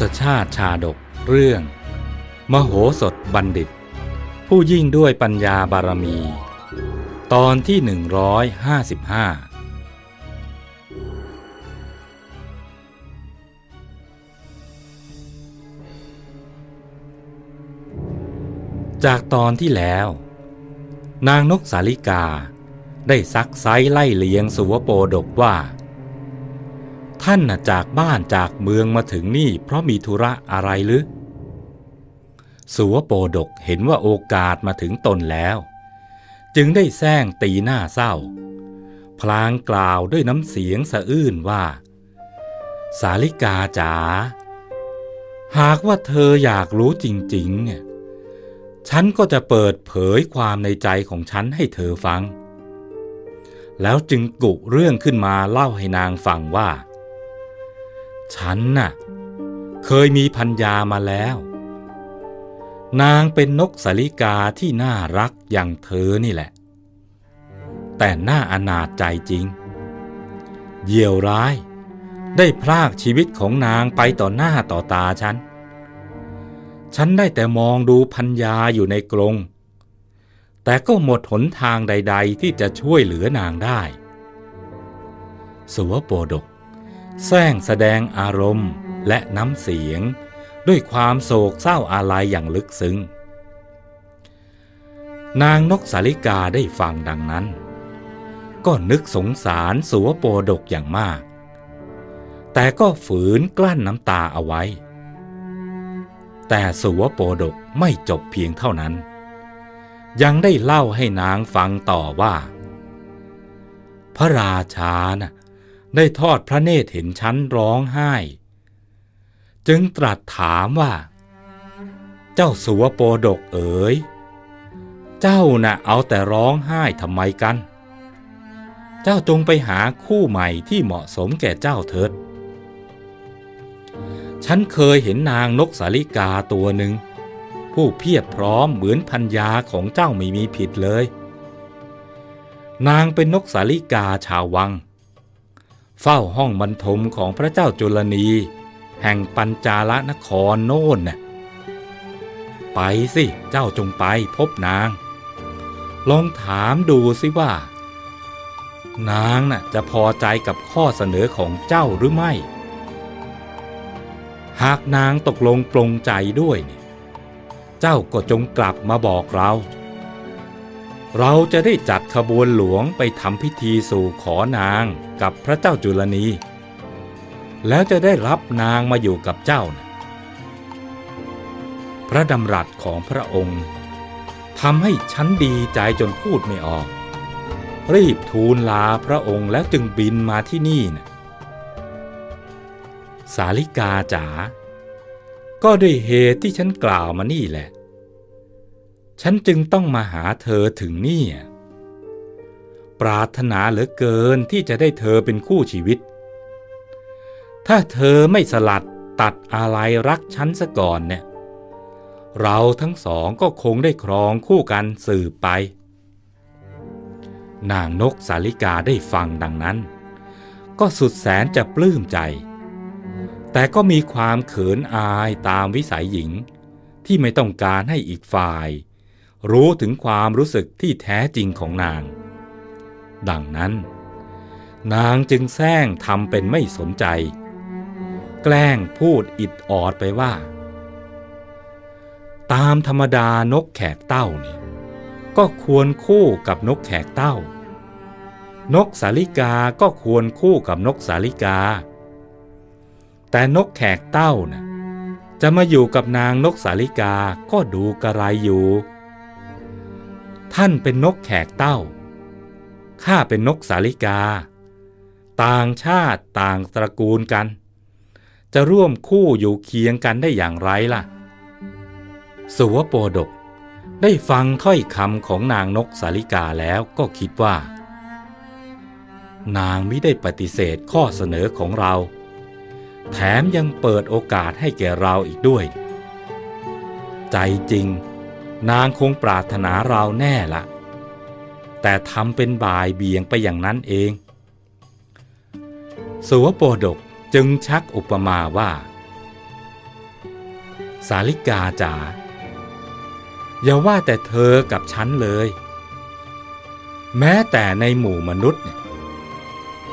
ศชาติชาดกเรื่อง มโหสถบัณฑิต ผู้ยิ่งด้วยปัญญาบารมี ตอนที่ 155 จากตอนที่แล้ว นางนกสาลิกาได้ซักไซไล่เลียงสุวโปดกว่า ท่านน่ะจากบ้านจากเมืองมาถึงนี่ เพราะมีธุระอะไรหรือสุวโปดกเห็นว่าโอกาสมาถึงตนแล้ว จึงได้แซงตีหน้าเศร้า พลางกล่าวด้วยน้ำเสียงสะอื้นว่า สาลิกาจ๋าหากว่าเธออยากรู้จริงๆเนี่ยฉันก็จะเปิดเผยความในใจของฉันให้เธอฟัง แล้วจึงกุเรื่องขึ้นมาเล่าให้นางฟังว่า ฉันน่ะ เคยมีพัญญามาแล้ว นางเป็นนกสาลิกาที่น่ารักอย่างเธอนี่แหละ แต่น่าอนาจใจจริง เยี่ยวร้ายได้พรากชีวิตของนางไปต่อหน้าต่อตาฉัน ฉันได้แต่มองดูพัญญาอยู่ในกรง แต่ก็หมดหนทางใด ๆ ที่จะช่วยเหลือนางได้ สวโปดก แซงแสดงอารมณ์และน้ำเสียง ด้วยความโศกเศร้าอาลัยอย่างลึกซึ้ง นางนกสาลิกาได้ฟังดังนั้น ก็นึกสงสารสุวโปดกอย่างมาก แต่ก็ฝืนกลั้นน้ำตาเอาไว้ แต่สุวโปดกไม่จบเพียงเท่านั้น ยังได้เล่าให้นางฟังต่อว่า พระราชาน่ะ ได้ทอดพระเนตรเห็นฉันร้องไห้ จึงตรัสถามว่า เจ้าสุวโปดกเอ๋ย เจ้าน่ะเอาแต่ร้องไห้ทำไมกัน เจ้าจงไปหาคู่ใหม่ที่เหมาะสมแก่เจ้าเถิด ฉันเคยเห็นนางนกสาลิกาตัวหนึ่ง ผู้เพียบพร้อมเหมือนพัญญาของเจ้าไม่มีผิดเลย นางเป็นนกสาลิกาชาววัง เฝ้าห้องบรรทมของพระเจ้าจุลนี แห่งปัญจาลนครโน่นน่ะไปสิเจ้าจงไปพบนาง ลองถามดูสิว่า นางน่ะจะพอใจกับข้อเสนอของเจ้าหรือไม่ หากนางตกลงปรงใจด้วยเนี่ยเจ้าก็จงกลับมาบอกเรา เราจะได้จัดขบวนหลวงไปทำพิธีสู่ขอนางกับพระเจ้าจุลนี แล้วจะได้รับนางมาอยู่กับเจ้านะพระดำรัสของพระองค์ทำให้ฉันดีใจจนพูดไม่ออก รีบทูลลาพระองค์แล้วจึงบินมาที่นี่นะสาลิกาจ๋าก็ด้วยเหตุที่ฉันกล่าวมานี่แหละ ฉันจึงต้องมาหาเธอถึงนี่ ปรารถนาเหลือเกินที่จะได้เธอเป็นคู่ชีวิต ถ้าเธอไม่สลัดตัดอะไรรักฉันซะก่อนเนี่ย เราทั้งสองก็คงได้ครองคู่กันสืบไป นางนกสาลิกาได้ฟังดังนั้น ก็สุดแสนจะปลื้มใจ แต่ก็มีความเขินอายตามวิสัยหญิงที่ไม่ต้องการให้อีกฝ่าย รู้ถึงความรู้สึกที่แท้จริงของนาง ดังนั้น นางจึงแซงทำเป็นไม่สนใจ แกล้งพูดอิดออดไปว่า ตามธรรมดานกแขกเต้านี่ก็ควรคู่กับนกแขกเต้า นกสาลิกาก็ควรคู่กับนกสาลิกา แต่นกแขกเต้านะ่ะจะมาอยู่กับนางนกสาลิกาก็ดูกระไรอยู่ ท่านเป็นนกแขกเต้า ข้าเป็นนกสาลิกา ต่างชาติต่างตระกูลกัน จะร่วมคู่อยู่เคียงกันได้อย่างไรล่ะ สุวโปดกได้ฟังถ้อยคำของนางนกสาลิกาแล้วก็คิดว่า นางไม่ได้ปฏิเสธข้อเสนอของเรา แถมยังเปิดโอกาสให้แก่เราอีกด้วย ใจจริง นางคงปรารถนาเราแน่ละ แต่ทำเป็นบ่ายเบี่ยงไปอย่างนั้นเอง สุวโปดกจึงชักอุปมาว่า สาลิกาจ๋าอย่าว่าแต่เธอกับฉันเลย แม้แต่ในหมู่มนุษย์เนี่ย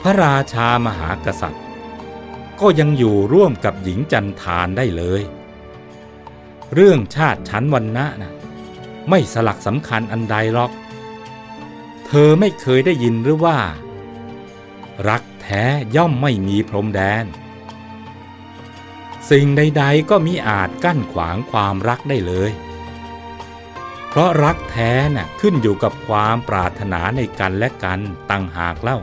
พระราชามหากษัตริย์ ก็ยังอยู่ร่วมกับหญิงจันทานได้เลย เรื่องชาติชั้นวันนะนะ ไม่สลักสำคัญอันใดหรอก เธอไม่เคยได้ยินหรือว่า รักแท้ย่อมไม่มีพรมแดน สิ่งใดๆก็มิอาจกั้นขวางความรักได้เลย เพราะรักแท้น่ะขึ้นอยู่กับความปรารถนาในกันและกันตั้งหากเล่า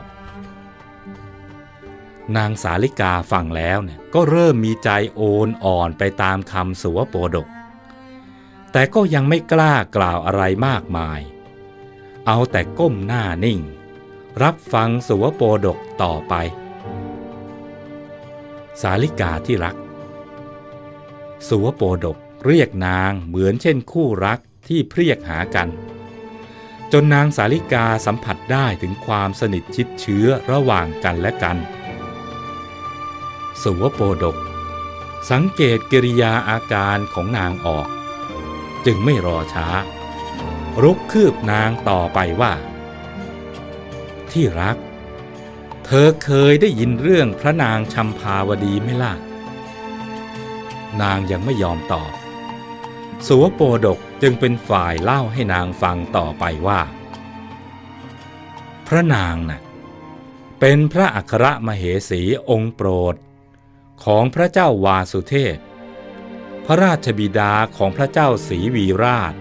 นางสาลิกาฟังแล้วเนี่ยก็เริ่มมีใจโอนอ่อนไปตามคำสุวโปดก แต่ก็ยังไม่กล้ากล่าวอะไรมากมาย เอาแต่ก้มหน้านิ่ง รับฟังสุวโปดกต่อไป สาลิกาที่รัก สุวโปดกเรียกนางเหมือนเช่นคู่รักที่เพรียกหากัน จนนางสาลิกาสัมผัสได้ถึงความสนิทชิดเชื้อระหว่างกันและกัน สุวโปดก สังเกตกิริยาอาการของนางออก จึงไม่รอช้า รุกคืบนางต่อไปว่า ที่รัก เธอเคยได้ยินเรื่องพระนางชัมพาวดีไหมล่ะ นางยังไม่ยอมตอบ สุวโปดกจึงเป็นฝ่ายเล่าให้นางฟังต่อไปว่า พระนางน่ะเป็นพระอัครมเหสีองค์โปรด ของพระเจ้าวาสุเทพ พระราชบิดาของพระเจ้าศรีวีราช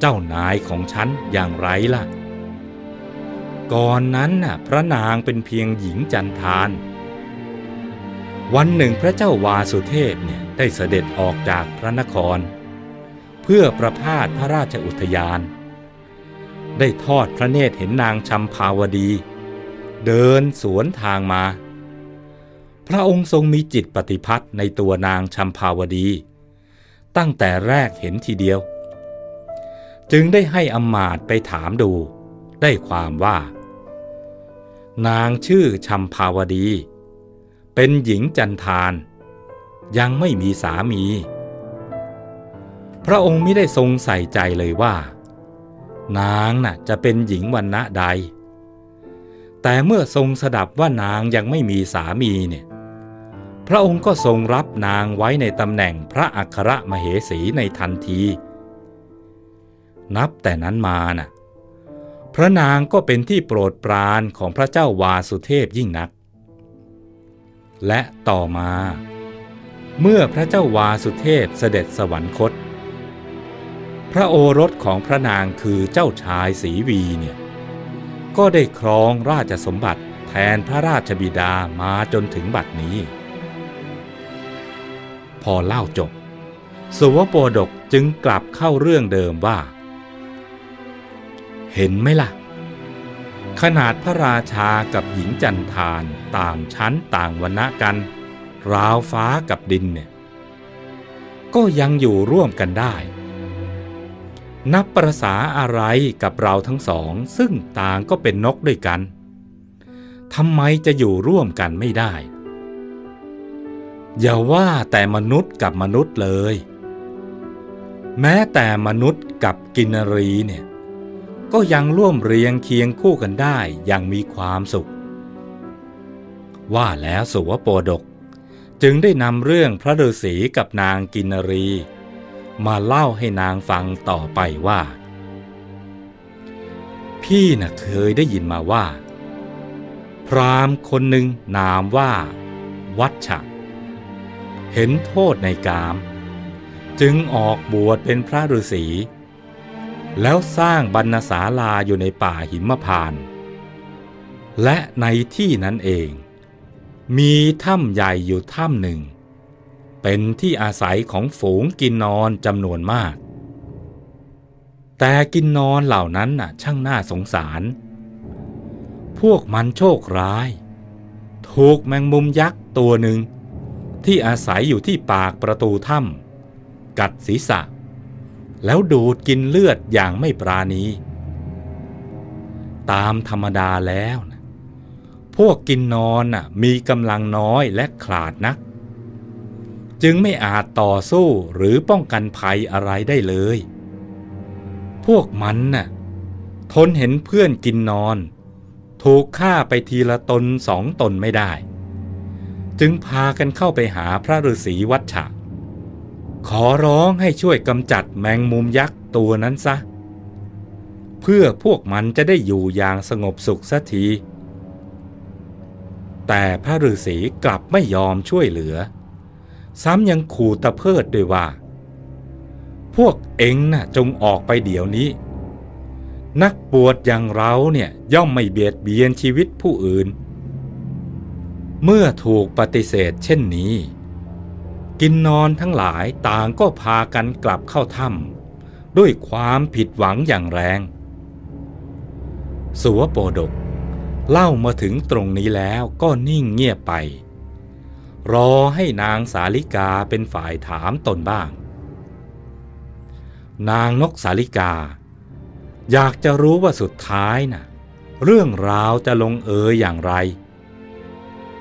เจ้านายของฉันอย่างไรล่ะ ก่อนนั้นน่ะพระนางเป็นเพียงหญิงจันทาน วันหนึ่งพระเจ้าวาสุเทพเนี่ยได้เสด็จออกจากพระนคร เพื่อประพาสพระราชอุทยาน ได้ทอดพระเนตรเห็นนางชัมพาวดี เดินสวนทางมา พระองค์ทรงมีจิตปฏิพัทธ์ในตัวนางชัมพาวดี ตั้งแต่แรกเห็นทีเดียว จึงได้ให้อำมาต์ไปถามดู ได้ความว่า นางชื่อชัมพาวดี เป็นหญิงจันทาน ยังไม่มีสามี พระองค์ไม่ได้ทรงใส่ใจเลยว่า นางน่ะจะเป็นหญิงวันณะใดแต่เมื่อทรงสดับว่านางยังไม่มีสามีเนี่ย พระองค์ก็ทรงรับนางไว้ในตำแหน่งพระอัครมเหสีในทันที นับแต่นั้นมาน่ะ พระนางก็เป็นที่โปรดปรานของพระเจ้าวาสุเทพยิ่งนัก และต่อมา เมื่อพระเจ้าวาสุเทพเสด็จสวรรคต พระโอรสของพระนางคือเจ้าชายศรีวีเนี่ยก็ได้ครองราชสมบัติแทนพระราชบิดามาจนถึงบัดนี้ อเล่าจบ สุวโปดกจึงกลับเข้าเรื่องเดิมว่า เห็นไหมล่ะ ขนาดพระราชากับหญิงจันทานต่างชั้นต่างวรรณะกัน ราวฟ้ากับดินเนี่ยก็ยังอยู่ร่วมกันได้ นับประษาอะไรกับเราทั้งสอง ซึ่งต่างก็เป็นนกด้วยกันทำไมจะอยู่ร่วมกันไม่ได้ อย่าว่าแต่มนุษย์กับมนุษย์เลย แม้แต่มนุษย์กับกินรีเนี่ยก็ยังร่วมเรียงเคียงคู่กันได้อย่างมีความสุข ว่าแล้วสุวโปดก จึงได้นำเรื่องพระฤาษีกับนางกินรี มาเล่าให้นางฟังต่อไปว่า พี่น่ะเคยได้ยินมาว่า พรามคนหนึ่งนามว่า วัชชะ ห็นโทษในกาม จึงออกบวชเป็นพระฤาษี แล้วสร้างบรรณศาลาอยู่ในป่าหิมพานต์และในที่นั้นเอง มีถ้ำใหญ่อยู่ถ้ำหนึ่ง เป็นที่อาศัยของฝูงกินนอนจำนวนมาก แต่กินนอนเหล่านั้นน่ะช่างน่าสงสาร พวกมันโชคร้าย ถูกแมงมุมยักษ์ตัวหนึ่ง ที่อาศัยอยู่ที่ปากประตูถ้ำกัดศีรษะ แล้วดูดกินเลือดอย่างไม่ปราณี ตามธรรมดาแล้วนะพวกกินนอนน่ะมีกำลังน้อยและขาดนัก จึงไม่อาจต่อสู้หรือป้องกันภัยอะไรได้เลย พวกมันน่ะทนเห็นเพื่อนกินนอน ถูกฆ่าไปทีละตนสองตนไม่ได้ จึงพากันเข้าไปหาพระฤาษีวัชชะ ขอร้องให้ช่วยกำจัดแมงมุมยักษ์ตัวนั้นซะ เพื่อพวกมันจะได้อยู่อย่างสงบสุขสักที แต่พระฤาษีกลับไม่ยอมช่วยเหลือ ซ้ำยังขู่ตะเพิดด้วยว่า พวกเอ็งน่ะจงออกไปเดี๋ยวนี้ นักบวชอย่างเราเนี่ยย่อมไม่เบียดเบียนชีวิตผู้อื่น เมื่อถูกปฏิเสธเช่นนี้ กินนอนทั้งหลายต่างก็พากันกลับเข้าถ้ำด้วยความผิดหวังอย่างแรงสัวโปดก เล่ามาถึงตรงนี้แล้วก็นิ่งเงียบไป รอให้นางสาลิกาเป็นฝ่ายถามตนบ้าง นางนกสาลิกา อยากจะรู้ว่าสุดท้ายน่ะ เรื่องราวจะลงเอยอย่างไร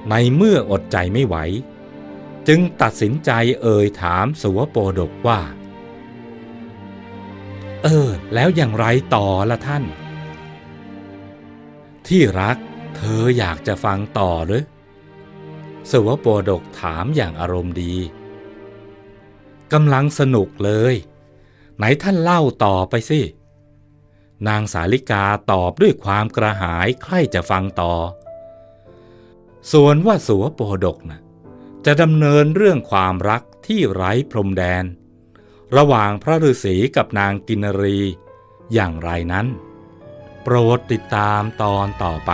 ในเมื่ออดใจไม่ไหว จึงตัดสินใจเอ่ยถามสุวโปดกว่า เออ แล้วอย่างไรต่อละท่าน ที่รักเธออยากจะฟังต่อหรือสวโปดกถามอย่างอารมณ์ดีกำลังสนุกเลย ไหนท่านเล่าต่อไปสิ นางสาลิกาตอบด้วยความกระหายใคร่จะฟังต่อ ส่วนว่าสัวโปดกนะจะดำเนินเรื่องความรักที่ไร้พรมแดน ระหว่างพระฤาษีกับนางกินรีอย่างไรนั้น โปรดติดตามตอนต่อไป